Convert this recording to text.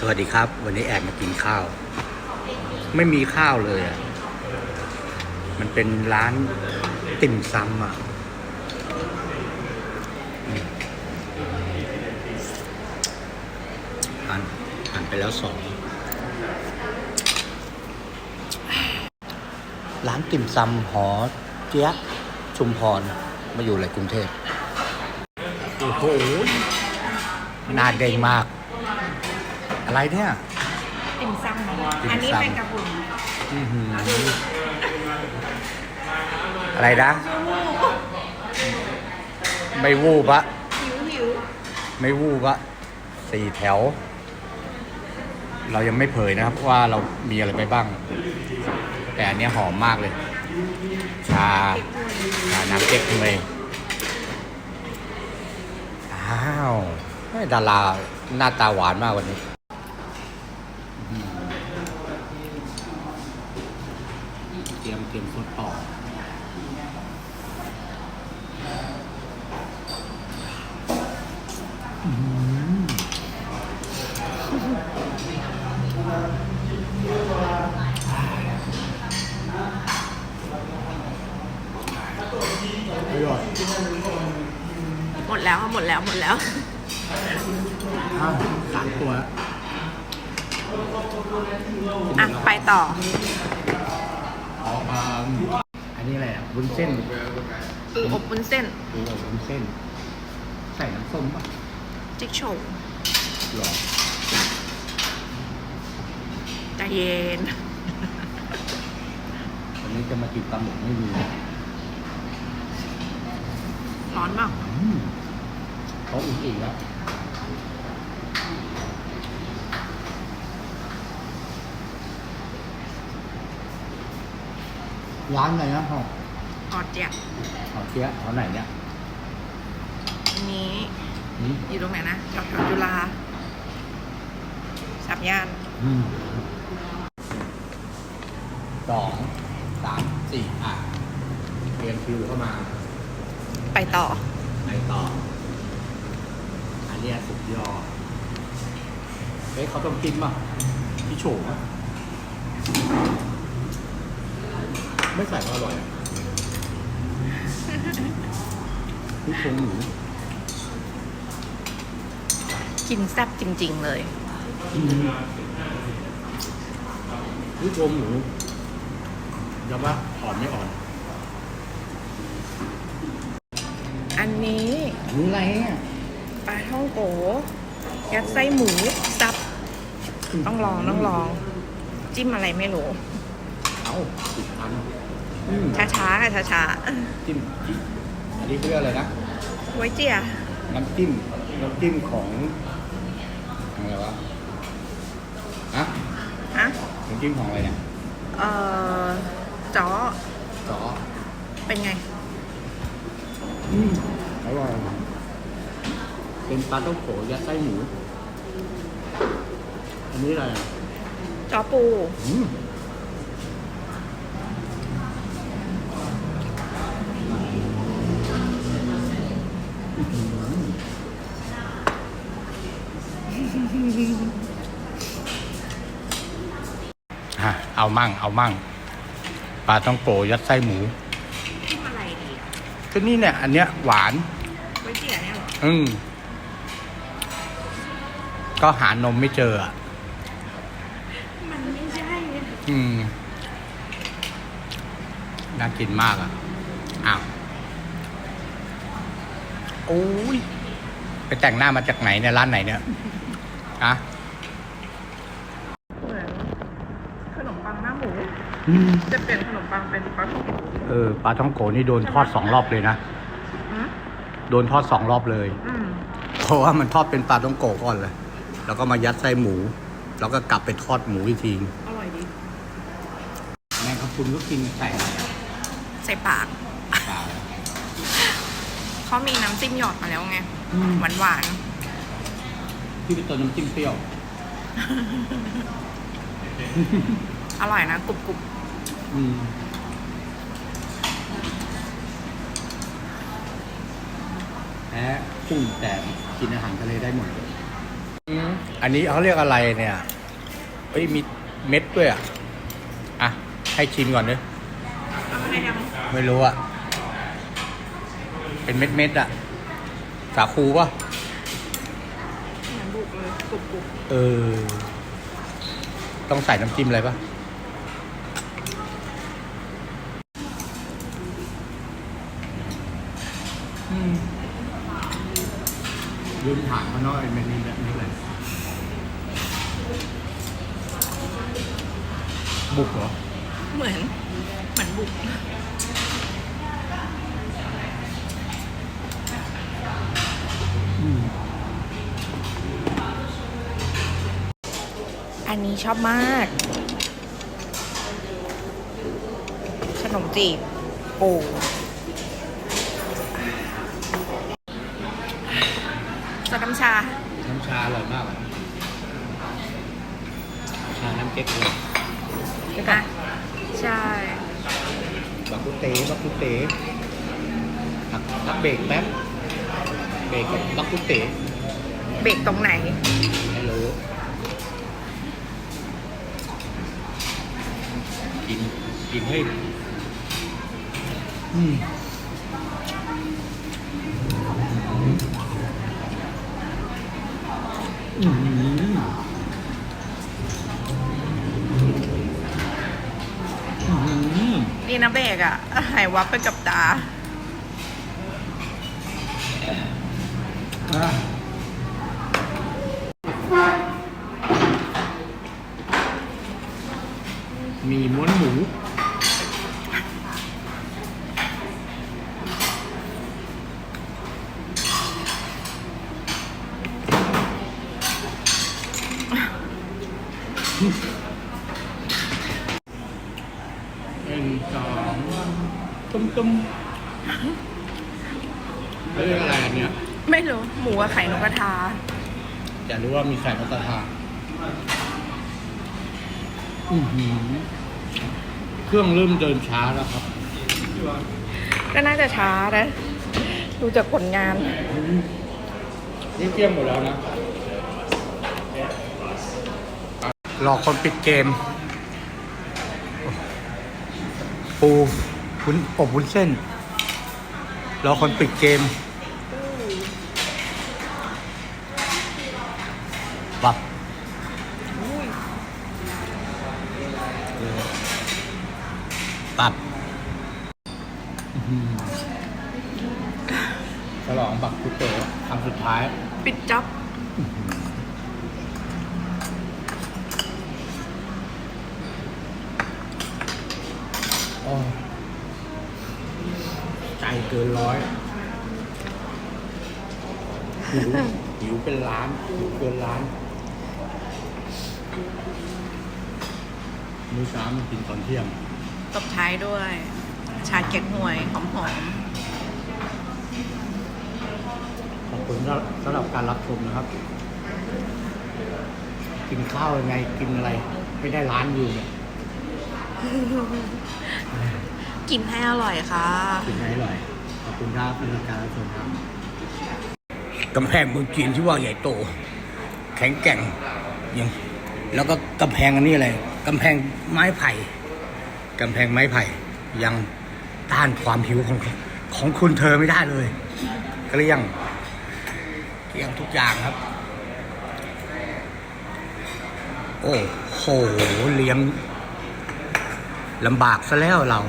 สวัสดีครับ วันนี้แอบมากินข้าว ไม่มีข้าวเลยอะ มันเป็นร้านติ่มซำอะอืมหันหันไปแล้วสอง ร้านติ่มซำหอเจี๊ยะชุมพร มาอยู่อะไรกรุงเทพ โอ้โหหน้าเด้งมาก อะไรเนี่ยติ่มซำติ่มซำอันนี้เป็นกระบุนอื้อหืออะไรนะ ไม่วูบะหิวหิวไม่วูบะสี่แถว เรายังไม่เผยนะครับว่าเรามีอะไรไปบ้าง แต่อันเนี้ยหอมมากเลย ชาชาน้ำเก๊กฮวยอ้าวเฮ้ยดาราหน้าตาหวานมากวันนี้ เตรียมเตรียมซดต่ออืมอร่อย หมดแล้วหมดแล้วหมดแล้วอ้าวสามตัวอะไปต่ออ๋ออ่าอันนี้อะไรอะวุ้นเส้นปูอบวุ้นเส้นปูอบวุ้นเส้น ใส่น้ำส้มป่ะ จิ๊กโฉวหรอใจเย็นวันนี้จะมากินปลาหมึกไม่มี ร้อนมากอืมเขาอุ่นอีกแล้วร้านไหนนะฮะออดเจียขอเชียแถวไหนเนี่ยอันนี้อืมอยู่ตรงไหนนะแถวแถวจุฬาสามย่านอืมสองสามสี่อะเรียนคิวเข้ามา ไปต่อไหนต่อ อันเนี้ยสุดยอด เฮ้ยเขาต้องกินป่ะพี่โฉมอะไม่ใส่ก็อร่อยอะพี่โฉมหมูกินแซ่บจริง ๆ เลย พี่โฉมหมูจะว่าอ่อนไม่อ่อน หมูอะไรเนี่ยปลาท่องโกยัดไส้หมูซับ ต้องลองต้องลอง จิ้มอะไรไม่รู้เอ้าสิบพันอืมช้าๆค่ะช้าจิ้มอันนี้เขาเรียกอะไรนะ ๆไว้เจียน้ำจิ้ม น้ำจิ้มของอะไรวะฮะฮะน้ำจิ้มของอะไรเนี่ยเอ่อจ้อจอเป็นไง อืมอร่อย เป็นปลาต้มโขยัดไส้หมู อันนี้อะไรอะจ้อปู อืมฮะเอามั่ง เอามั่ง ปลาต้องโปยัดไส้หมูจิ้มอะไรดีอะก็นี่เนี่ย อันเนี้ยหวานไว้เจียเนี่ยเหรอ อืม ก็หานมไม่เจออะ มันไม่ใช่อืม น่ากินมากอะ อ้าว โอ้ย ไปแต่งหน้ามาจากไหนเนี่ย ร้านไหนเนี่ยอะเหมือนขนมปังหน้าหมู อืมจะเปลี่ยนขนมปังเป็นปลาท่องโกเออปลาท่องโกนี่โดนทอดสองรอบเลยนะอืมโดนทอดสองรอบเลย อืม เพราะว่ามันทอดเป็นปลาท่องโกก่อนเลย แล้วก็มายัดไส้หมู แล้วก็กลับไปทอดหมูอีกทีอร่อยดี แมงกะพรุนก็กินใส่อะไรอะใส่ปาก ปลาเขามีน้ำจิ้มหยอดมาแล้วไงอืมหวานหวานพี่ไปเติมน้ำจิ้มเปรี้ยว ๆอร่อยนะกรุบกรุบอืมแพ้กุ้งแต่กินอาหารทะเลได้หมดเลย อืมอันอันนี้เขาเรียกอะไรเนี่ยเอ้ยมีเม็ดด้วยอะ อะ ให้ชิมก่อนเนอะทำให้ยังไม่รู้อะ เป็นเม็ดเม็ดๆอะ สาคูป่ะเหมือนบุกเลยกรุบกรุบเออ ต้องใส่น้ำจิ้มอะไรป่ะอืมลืมถามเขาเนาะไอ้เมนูแบบนี้เลย บุกเหรอ เหมือน เหมือนบุกอืมอันนี้ชอบมาก ขนมจีบปูสดน้ำชา น้ำชาอร่อยมากอะชาน้ำเก๊กเลย อะใช่บักกุเต๋บักกุเต๋พักพักเบรกแป๊บเบรกกับบักกุเต๋เบรกตรงไหน ไม่รู้กินกินให้อืม นี่นะเบรกอะหายวับไปกับตา อะมีม้วนหมู หนึ่งสองตุ้ มตุ้มเขาเรียกอะไรอันเนี้ยไม่รู้ หมูกับไข่นกกระทา อยากรู้ว่ามีไข่นกกระทาอือหือเครื่องเริ่มเดินช้าแล้วครับก็น่าจะช้านะ ดูจากผลงาน นี่เที่ยงหมดแล้วนะ รอคนปิดเกม ปู วุ้นอบวุ้นเส้น รอคนปิดเกมปับปับฉลองบักกุเต๋อคำสุดท้าย ปิดจ็อบ โอ้ยใจเกินร้อยหิวหิวเป็นล้านหิวเกินล้านมื้อเช้ามันกินตอนเที่ยงตบท้ายด้วย ชาเก็ตหวยหอมขอบคุณสำหรับการรับชมนะครับ กินข้าวยังไงกินอะไร ไม่ได้ร้านอยู่เนี่ยๆกินให้อร่อยค่ะ กินให้อร่อย ขอบคุณครับสำหรับการรับชมครับกำแพงเมืองจีนที่ว่าใหญ่โต แข็งแกร่งยังแล้วก็กำแพงอันนี้อะไรกำแพงไม้ไผ่กำแพงไม้ไผ่ยังต้านความหิวของของคุณเธอไม่ได้เลยเกลี้ยงเกลี้ยงทุกอย่างครับ โอ้โหเลี้ยงลำบากซะแล้วเรา